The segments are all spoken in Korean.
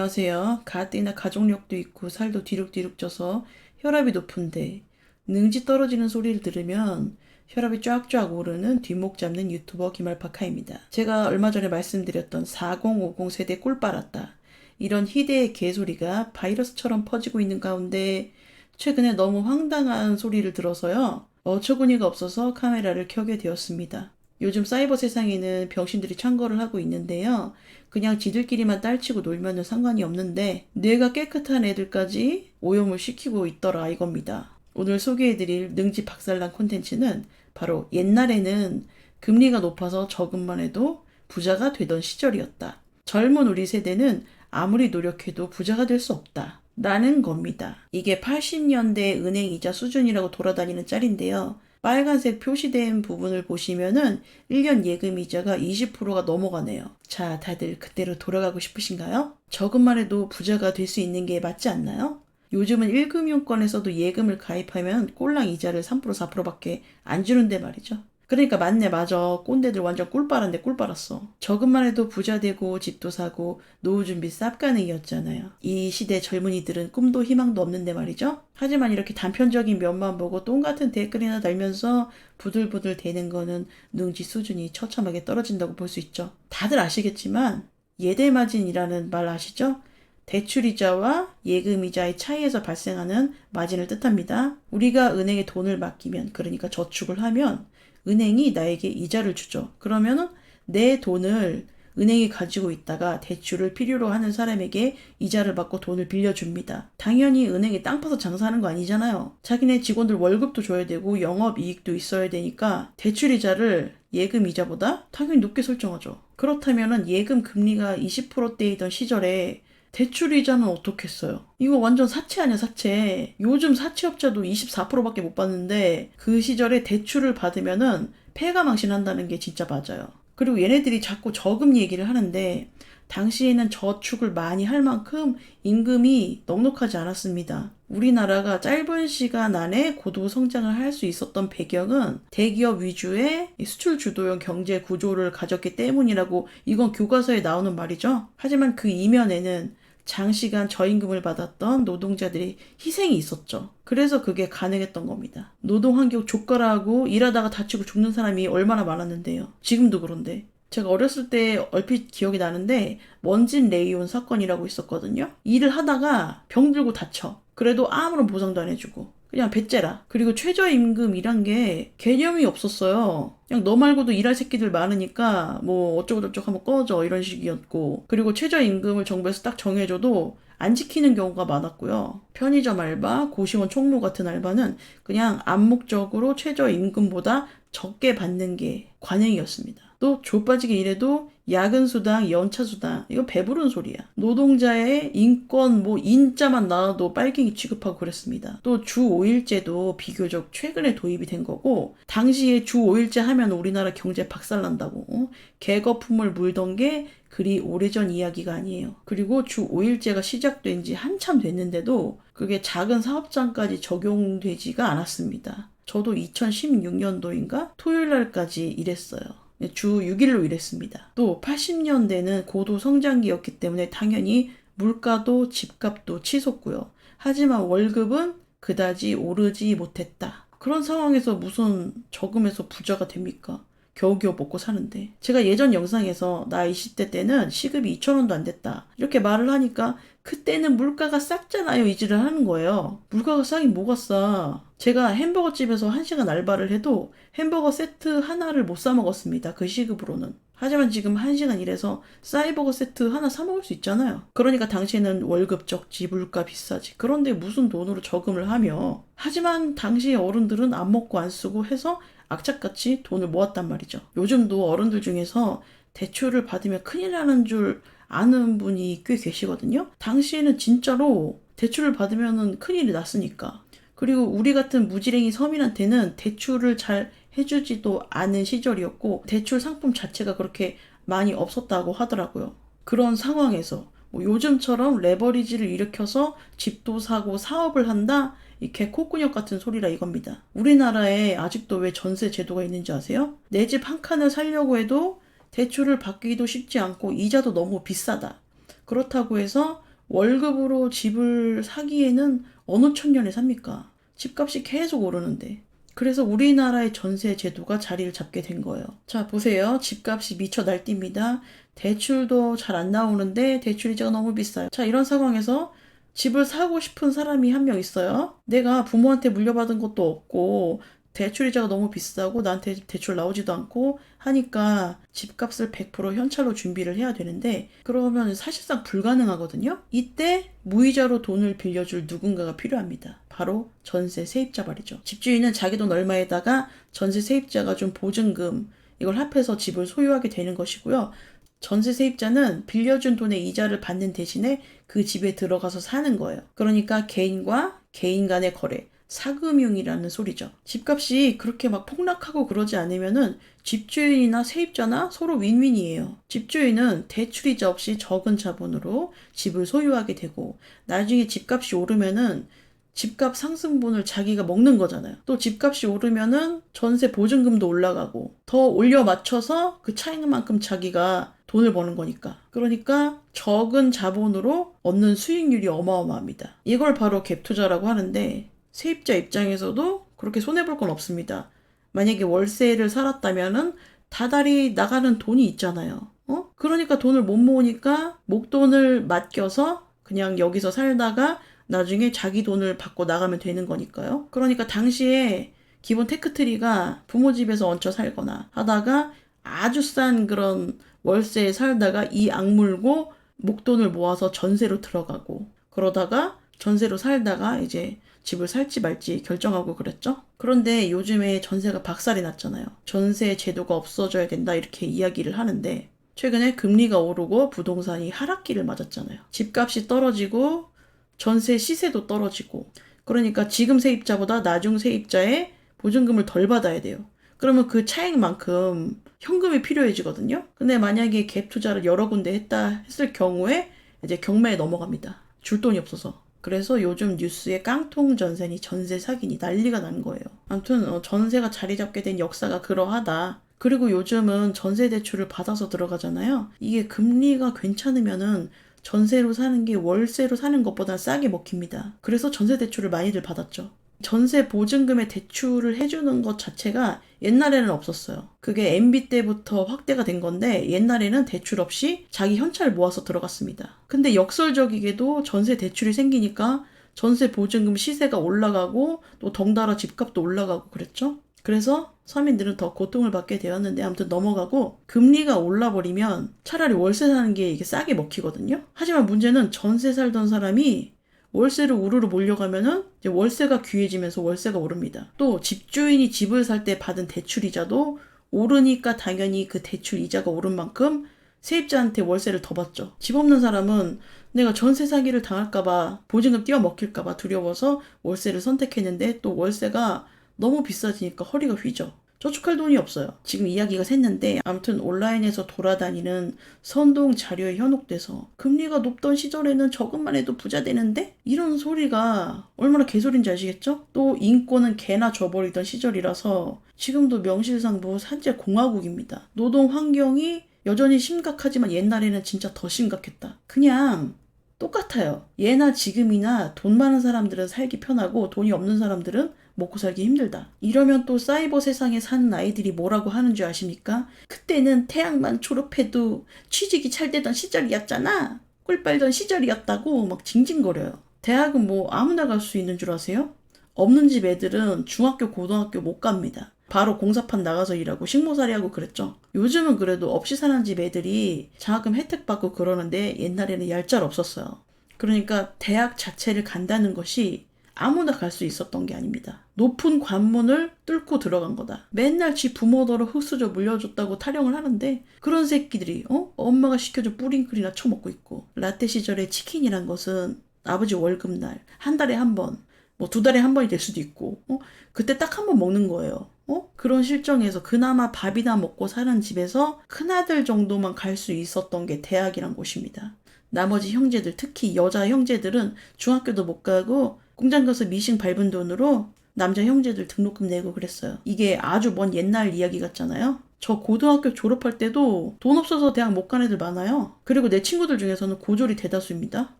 안녕하세요. 가뜩이나 가족력도 있고 살도 뒤룩뒤룩 쪄서 혈압이 높은데 능지 떨어지는 소리를 들으면 혈압이 쫙쫙 오르는 뒷목 잡는 유튜버 김알파카입니다. 제가 얼마 전에 말씀드렸던 4050 세대 꿀 빨았다. 이런 희대의 개소리가 바이러스처럼 퍼지고 있는 가운데 최근에 너무 황당한 소리를 들어서요. 어처구니가 없어서 카메라를 켜게 되었습니다. 요즘 사이버 세상에는 병신들이 창궐을 하고 있는데요. 그냥 지들끼리만 딸치고 놀면은 상관이 없는데 뇌가 깨끗한 애들까지 오염을 시키고 있더라 이겁니다. 오늘 소개해드릴 능지 박살난 콘텐츠는 바로 옛날에는 금리가 높아서 저금만 해도 부자가 되던 시절이었다. 젊은 우리 세대는 아무리 노력해도 부자가 될 수 없다. 라는 겁니다. 이게 80년대 은행 이자 수준이라고 돌아다니는 짤인데요. 빨간색 표시된 부분을 보시면은 1년 예금 이자가 20%가 넘어가네요. 자, 다들 그때로 돌아가고 싶으신가요? 저금만 해도 부자가 될 수 있는 게 맞지 않나요? 요즘은 1금융권에서도 예금을 가입하면 꼴랑 이자를 3% 4%밖에 안 주는데 말이죠. 그러니까 맞네 맞아. 꼰대들 완전 꿀 빨았네 꿀 빨았어. 저금만 해도 부자 되고 집도 사고 노후 준비 쌉가능이었잖아요. 이 시대 젊은이들은 꿈도 희망도 없는데 말이죠. 하지만 이렇게 단편적인 면만 보고 똥 같은 댓글이나 달면서 부들부들 대는 거는 능지 수준이 처참하게 떨어진다고 볼 수 있죠. 다들 아시겠지만 예대마진이라는 말 아시죠? 대출이자와 예금이자의 차이에서 발생하는 마진을 뜻합니다. 우리가 은행에 돈을 맡기면, 그러니까 저축을 하면 은행이 나에게 이자를 주죠. 그러면은 내 돈을 은행이 가지고 있다가 대출을 필요로 하는 사람에게 이자를 받고 돈을 빌려줍니다. 당연히 은행에 땅 파서 장사하는 거 아니잖아요. 자기네 직원들 월급도 줘야 되고 영업 이익도 있어야 되니까 대출 이자를 예금 이자보다 당연히 높게 설정하죠. 그렇다면은 예금 금리가 20%대이던 시절에 대출 이자는 어떻겠어요? 이거 완전 사채 아니야 사채. 요즘 사채업자도 24%밖에 못 받는데 그 시절에 대출을 받으면은 폐가 망신한다는 게 진짜 맞아요. 그리고 얘네들이 자꾸 저금 얘기를 하는데 당시에는 저축을 많이 할 만큼 임금이 넉넉하지 않았습니다. 우리나라가 짧은 시간 안에 고도 성장을 할 수 있었던 배경은 대기업 위주의 수출 주도형 경제 구조를 가졌기 때문이라고 이건 교과서에 나오는 말이죠. 하지만 그 이면에는 장시간 저임금을 받았던 노동자들의 희생이 있었죠. 그래서 그게 가능했던 겁니다. 노동 환경 족가라하고 일하다가 다치고 죽는 사람이 얼마나 많았는데요. 지금도 그런데. 제가 어렸을 때 얼핏 기억이 나는데 먼진 레이온 사건이라고 있었거든요. 일을 하다가 병들고 다쳐. 그래도 아무런 보상도 안 해주고 그냥 배째라. 그리고 최저임금이란 게 개념이 없었어요. 그냥 너 말고도 일할 새끼들 많으니까 뭐 어쩌고저쩌고 하면 꺼져 이런 식이었고 그리고 최저임금을 정부에서 딱 정해줘도 안 지키는 경우가 많았고요. 편의점 알바, 고시원 총무 같은 알바는 그냥 암묵적으로 최저임금보다 적게 받는 게 관행이었습니다. 또 좆빠지게 일해도 야근 수당, 연차 수당 이거 배부른 소리야. 노동자의 인권 뭐 인자만 나와도 빨갱이 취급하고 그랬습니다. 또 주 5일제도 비교적 최근에 도입이 된 거고 당시에 주 5일제 하면 우리나라 경제 박살난다고 어? 개거품을 물던 게 그리 오래전 이야기가 아니에요. 그리고 주 5일제가 시작된 지 한참 됐는데도 그게 작은 사업장까지 적용되지가 않았습니다. 저도 2016년도인가 토요일 날까지 일했어요. 주 6일로 일했습니다. 또 80년대는 고도 성장기였기 때문에 당연히 물가도 집값도 치솟고요. 하지만 월급은 그다지 오르지 못했다. 그런 상황에서 무슨 저금해서 부자가 됩니까? 겨우겨우 먹고 사는데. 제가 예전 영상에서 나 20대 때는 시급이 2천원도 안 됐다. 이렇게 말을 하니까 그때는 물가가 쌌잖아요. 이지를 하는 거예요. 물가가 싸긴 뭐가 싸. 제가 햄버거 집에서 1시간 알바를 해도 햄버거 세트 하나를 못 사 먹었습니다. 그 시급으로는. 하지만 지금 1시간 일해서 사이버거 세트 하나 사 먹을 수 있잖아요. 그러니까 당시에는 월급 적지, 물가 비싸지. 그런데 무슨 돈으로 저금을 하며. 하지만 당시의 어른들은 안 먹고 안 쓰고 해서 악착같이 돈을 모았단 말이죠. 요즘도 어른들 중에서 대출을 받으면 큰일 나는 줄 아는 분이 꽤 계시거든요. 당시에는 진짜로 대출을 받으면 큰일이 났으니까. 그리고 우리 같은 무지랭이 서민한테는 대출을 잘 해주지도 않은 시절이었고 대출 상품 자체가 그렇게 많이 없었다고 하더라고요. 그런 상황에서 뭐 요즘처럼 레버리지를 일으켜서 집도 사고 사업을 한다? 이 개코꾸역 같은 소리라 이겁니다. 우리나라에 아직도 왜 전세 제도가 있는지 아세요? 내 집 한 칸을 살려고 해도 대출을 받기도 쉽지 않고 이자도 너무 비싸다. 그렇다고 해서 월급으로 집을 사기에는 어느 청년이 삽니까? 집값이 계속 오르는데. 그래서 우리나라의 전세 제도가 자리를 잡게 된 거예요. 자, 보세요. 집값이 미쳐 날뛰입니다. 대출도 잘 안 나오는데 대출 이자가 너무 비싸요. 자, 이런 상황에서 집을 사고 싶은 사람이 한 명 있어요. 내가 부모한테 물려받은 것도 없고 대출 이자가 너무 비싸고 나한테 대출 나오지도 않고 하니까 집값을 100% 현찰로 준비를 해야 되는데 그러면 사실상 불가능하거든요. 이때 무이자로 돈을 빌려줄 누군가가 필요합니다. 바로 전세 세입자 말이죠. 집주인은 자기 돈 얼마에다가 전세 세입자가 좀 보증금 이걸 합해서 집을 소유하게 되는 것이고요. 전세 세입자는 빌려준 돈의 이자를 받는 대신에 그 집에 들어가서 사는 거예요. 그러니까 개인과 개인 간의 거래, 사금융이라는 소리죠. 집값이 그렇게 막 폭락하고 그러지 않으면은 집주인이나 세입자나 서로 윈윈이에요. 집주인은 대출이자 없이 적은 자본으로 집을 소유하게 되고 나중에 집값이 오르면은 집값 상승분을 자기가 먹는 거잖아요. 또 집값이 오르면은 전세 보증금도 올라가고 더 올려 맞춰서 그 차이만큼 자기가 돈을 버는 거니까. 그러니까 적은 자본으로 얻는 수익률이 어마어마합니다. 이걸 바로 갭 투자라고 하는데 세입자 입장에서도 그렇게 손해볼 건 없습니다. 만약에 월세를 살았다면은 다달이 나가는 돈이 있잖아요. 어? 그러니까 돈을 못 모으니까 목돈을 맡겨서 그냥 여기서 살다가 나중에 자기 돈을 받고 나가면 되는 거니까요. 그러니까 당시에 기본 테크트리가 부모 집에서 얹혀 살거나 하다가 아주 싼 그런 월세에 살다가 이 악물고 목돈을 모아서 전세로 들어가고 그러다가 전세로 살다가 이제 집을 살지 말지 결정하고 그랬죠. 그런데 요즘에 전세가 박살이 났잖아요. 전세 제도가 없어져야 된다 이렇게 이야기를 하는데 최근에 금리가 오르고 부동산이 하락기를 맞았잖아요. 집값이 떨어지고 전세 시세도 떨어지고 그러니까 지금 세입자보다 나중 세입자의 보증금을 덜 받아야 돼요. 그러면 그 차액만큼 현금이 필요해지거든요. 근데 만약에 갭 투자를 여러 군데 했다 했을 경우에 이제 경매에 넘어갑니다. 줄 돈이 없어서. 그래서 요즘 뉴스에 깡통 전세니 전세 사기니 난리가 난 거예요. 아무튼 어, 전세가 자리 잡게 된 역사가 그러하다. 그리고 요즘은 전세 대출을 받아서 들어가잖아요. 이게 금리가 괜찮으면은 전세로 사는 게 월세로 사는 것보다 싸게 먹힙니다. 그래서 전세 대출을 많이들 받았죠. 전세 보증금에 대출을 해주는 것 자체가 옛날에는 없었어요. 그게 MB 때부터 확대가 된 건데 옛날에는 대출 없이 자기 현찰 모아서 들어갔습니다. 근데 역설적이게도 전세 대출이 생기니까 전세 보증금 시세가 올라가고 또 덩달아 집값도 올라가고 그랬죠. 그래서 서민들은 더 고통을 받게 되었는데 아무튼 넘어가고 금리가 올라버리면 차라리 월세 사는 게 이게 싸게 먹히거든요. 하지만 문제는 전세 살던 사람이 월세를 우르르 몰려가면은 이제 월세가 귀해지면서 월세가 오릅니다. 또 집주인이 집을 살 때 받은 대출 이자도 오르니까 당연히 그 대출 이자가 오른 만큼 세입자한테 월세를 더 받죠. 집 없는 사람은 내가 전세 사기를 당할까봐 보증금 띄워 먹힐까봐 두려워서 월세를 선택했는데 또 월세가 너무 비싸지니까 허리가 휘죠. 저축할 돈이 없어요. 지금 이야기가 샜는데 아무튼 온라인에서 돌아다니는 선동 자료에 현혹돼서 금리가 높던 시절에는 저것만 해도 부자 되는데 이런 소리가 얼마나 개소리인지 아시겠죠? 또 인권은 개나 줘버리던 시절이라서 지금도 명실상부 뭐 산재 공화국입니다. 노동 환경이 여전히 심각하지만 옛날에는 진짜 더 심각했다. 그냥 똑같아요. 예나 지금이나 돈 많은 사람들은 살기 편하고 돈이 없는 사람들은 먹고 살기 힘들다. 이러면 또 사이버 세상에 사는 아이들이 뭐라고 하는 줄 아십니까? 그때는 태양만 졸업해도 취직이 잘 되던 시절이었잖아. 꿀 빨던 시절이었다고 막 징징거려요. 대학은 뭐 아무나 갈 수 있는 줄 아세요? 없는 집 애들은 중학교, 고등학교 못 갑니다. 바로 공사판 나가서 일하고 식모살이 하고 그랬죠. 요즘은 그래도 없이 사는 집 애들이 장학금 혜택 받고 그러는데 옛날에는 얄짤 없었어요. 그러니까 대학 자체를 간다는 것이 아무나 갈 수 있었던 게 아닙니다. 높은 관문을 뚫고 들어간 거다. 맨날 지 부모더러 흙수저 물려줬다고 타령을 하는데 그런 새끼들이 어? 엄마가 시켜준 뿌링클이나 처먹고 있고 라떼 시절에 치킨이란 것은 아버지 월급날 한 달에 한 번, 뭐 두 달에 한 번이 될 수도 있고 어? 그때 딱 한 번 먹는 거예요. 어? 그런 실정에서 그나마 밥이나 먹고 사는 집에서 큰아들 정도만 갈 수 있었던 게 대학이란 곳입니다. 나머지 형제들, 특히 여자 형제들은 중학교도 못 가고 공장 가서 미싱 밟은 돈으로 남자 형제들 등록금 내고 그랬어요. 이게 아주 먼 옛날 이야기 같잖아요. 저 고등학교 졸업할 때도 돈 없어서 대학 못 간 애들 많아요. 그리고 내 친구들 중에서는 고졸이 대다수입니다.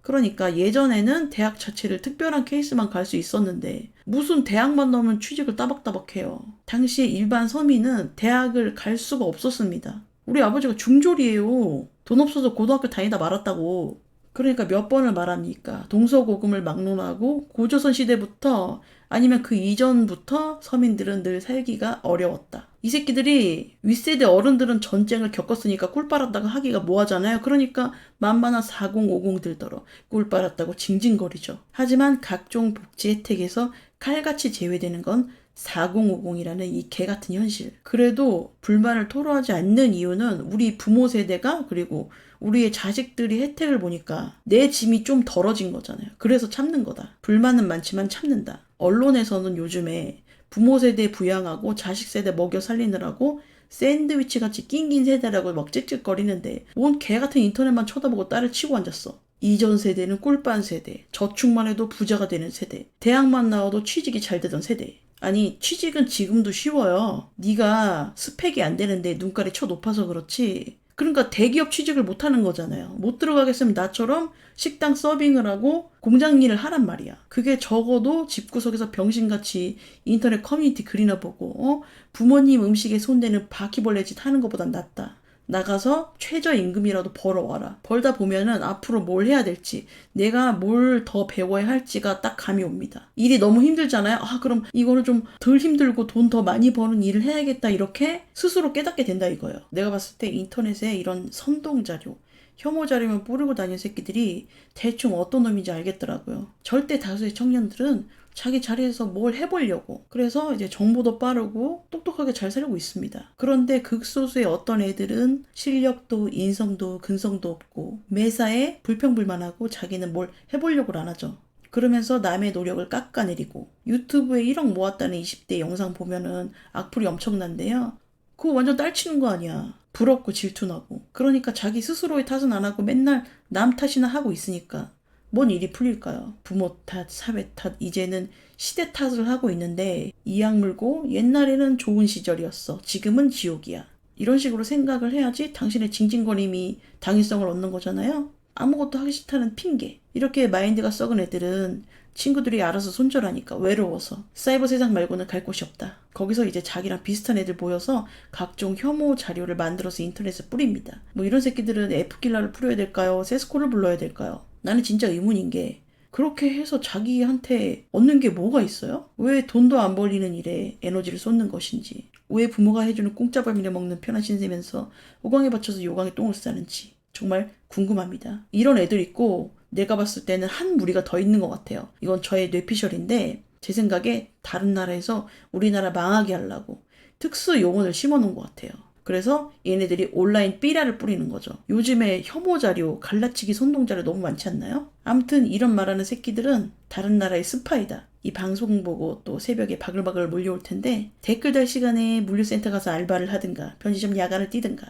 그러니까 예전에는 대학 자체를 특별한 케이스만 갈 수 있었는데 무슨 대학만 넣으면 취직을 따박따박 해요. 당시에 일반 서민은 대학을 갈 수가 없었습니다. 우리 아버지가 중졸이에요. 돈 없어서 고등학교 다니다 말았다고. 그러니까 몇 번을 말합니까? 동서고금을 막론하고 고조선 시대부터 아니면 그 이전부터 서민들은 늘 살기가 어려웠다. 이 새끼들이 윗세대 어른들은 전쟁을 겪었으니까 꿀 빨았다가 하기가 뭐하잖아요. 그러니까 만만한 4050 들더러 꿀 빨았다고 징징거리죠. 하지만 각종 복지 혜택에서 칼같이 제외되는 건 4050이라는 이 개 같은 현실. 그래도 불만을 토로하지 않는 이유는 우리 부모 세대가 그리고 우리의 자식들이 혜택을 보니까 내 짐이 좀 덜어진 거잖아요. 그래서 참는 거다. 불만은 많지만 참는다. 언론에서는 요즘에 부모 세대 부양하고 자식 세대 먹여 살리느라고 샌드위치 같이 낑긴 세대라고 막 찝찝거리는데 뭔 개 같은 인터넷만 쳐다보고 딸을 치고 앉았어. 이전 세대는 꿀빤 세대, 저축만 해도 부자가 되는 세대, 대학만 나와도 취직이 잘 되던 세대. 아니 취직은 지금도 쉬워요. 네가 스펙이 안 되는데 눈깔이 쳐 높아서 그렇지. 그러니까 대기업 취직을 못 하는 거잖아요. 못 들어가겠으면 나처럼 식당 서빙을 하고 공장 일을 하란 말이야. 그게 적어도 집구석에서 병신같이 인터넷 커뮤니티 글이나 보고 어? 부모님 음식에 손대는 바퀴벌레 짓 하는 것보단 낫다. 나가서 최저임금이라도 벌어와라. 벌다 보면은 앞으로 뭘 해야 될지, 내가 뭘 더 배워야 할지가 딱 감이 옵니다. 일이 너무 힘들잖아요? 아, 그럼 이거를 좀덜 힘들고 돈 더 많이 버는 일을 해야겠다. 이렇게 스스로 깨닫게 된다 이거예요. 내가 봤을 때 인터넷에 이런 선동자료, 혐오 자료만 뿌리고 다니는 새끼들이 대충 어떤 놈인지 알겠더라고요. 절대 다수의 청년들은 자기 자리에서 뭘 해보려고. 그래서 이제 정보도 빠르고 똑똑하게 잘 살고 있습니다. 그런데 극소수의 어떤 애들은 실력도 인성도 근성도 없고 매사에 불평불만하고 자기는 뭘 해보려고 안 하죠. 그러면서 남의 노력을 깎아내리고 유튜브에 1억 모았다는 20대 영상 보면은 악플이 엄청난데요. 그거 완전 딸치는 거 아니야. 부럽고 질투나고. 그러니까 자기 스스로의 탓은 안 하고 맨날 남 탓이나 하고 있으니까 뭔 일이 풀릴까요? 부모 탓, 사회 탓, 이제는 시대 탓을 하고 있는데 이 악 물고 옛날에는 좋은 시절이었어. 지금은 지옥이야. 이런 식으로 생각을 해야지 당신의 징징거림이 당위성을 얻는 거잖아요. 아무것도 하기 싫다는 핑계. 이렇게 마인드가 썩은 애들은 친구들이 알아서 손절하니까 외로워서 사이버 세상 말고는 갈 곳이 없다. 거기서 이제 자기랑 비슷한 애들 모여서 각종 혐오 자료를 만들어서 인터넷에 뿌립니다. 뭐 이런 새끼들은 F킬러를 풀어야 될까요? 세스코를 불러야 될까요? 나는 진짜 의문인 게 그렇게 해서 자기한테 얻는 게 뭐가 있어요? 왜 돈도 안 벌리는 일에 에너지를 쏟는 것인지 왜 부모가 해주는 공짜밥이나 먹는 편한 신세면서 오광에 받쳐서 요강에 똥을 싸는지 정말 궁금합니다. 이런 애들 있고 내가 봤을 때는 한 무리가 더 있는 것 같아요. 이건 저의 뇌피셜인데 제 생각에 다른 나라에서 우리나라 망하게 하려고 특수 용어를 심어놓은 것 같아요. 그래서 얘네들이 온라인 삐라를 뿌리는 거죠. 요즘에 혐오 자료, 갈라치기 선동 자료 너무 많지 않나요? 아무튼 이런 말하는 새끼들은 다른 나라의 스파이다. 이 방송 보고 또 새벽에 바글바글 몰려올 텐데 댓글 달 시간에 물류센터 가서 알바를 하든가 편의점 야간을 뛰든가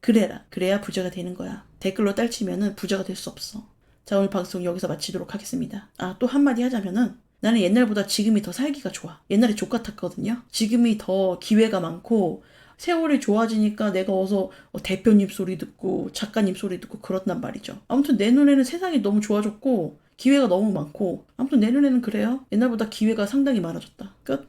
그래라. 그래야 부자가 되는 거야. 댓글로 딸치면은 부자가 될 수 없어. 자, 오늘 방송 여기서 마치도록 하겠습니다. 아, 또 한마디 하자면은 나는 옛날보다 지금이 더 살기가 좋아. 옛날에 족 같았거든요. 지금이 더 기회가 많고 세월이 좋아지니까 내가 어서 어, 대표님 소리 듣고 작가님 소리 듣고 그렇단 말이죠. 아무튼 내 눈에는 세상이 너무 좋아졌고 기회가 너무 많고 아무튼 내 눈에는 그래요. 옛날보다 기회가 상당히 많아졌다. 끝.